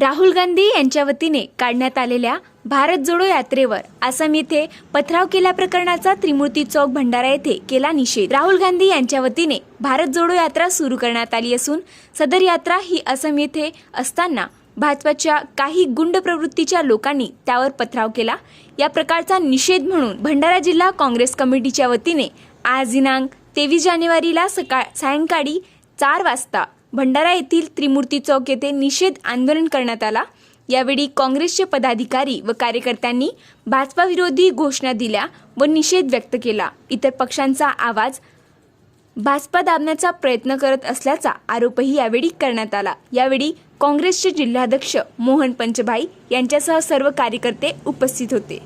राहुल गांधी यांच्या वतीने काढण्यात आलेल्या भारत जोडो यात्रेवर आसाम येथे पथराव केल्या प्रकरणाचा त्रिमूर्ती चौक भंडारा येथे केला निषेध. राहुल गांधी यांच्या वतीने भारत जोडो यात्रा सुरू करण्यात आली असून सदर यात्रा ही आसाम येथे असताना भाजपाच्या काही गुंड प्रवृत्तीच्या लोकांनी त्यावर पथराव केला. या प्रकारचा निषेध म्हणून भंडारा जिल्हा काँग्रेस कमिटीच्या वतीने आज दिनांक तेवीस जानेवारीला सकाळ सायंकाळी चार वाजता भंडारा येथील त्रिमूर्ती चौक येथे निषेध आंदोलन करण्यात आला. यावेळी काँग्रेसचे पदाधिकारी व कार्यकर्त्यांनी भाजपा विरोधी घोषणा दिल्या व निषेध व्यक्त केला. इतर पक्षांचा आवाज भाजपा दाबण्याचा प्रयत्न करत असल्याचा आरोपही यावेळी करण्यात आला. यावेळी काँग्रेसचे जिल्हाध्यक्ष मोहन पंचभाई यांच्यासह सर्व कार्यकर्ते उपस्थित होते.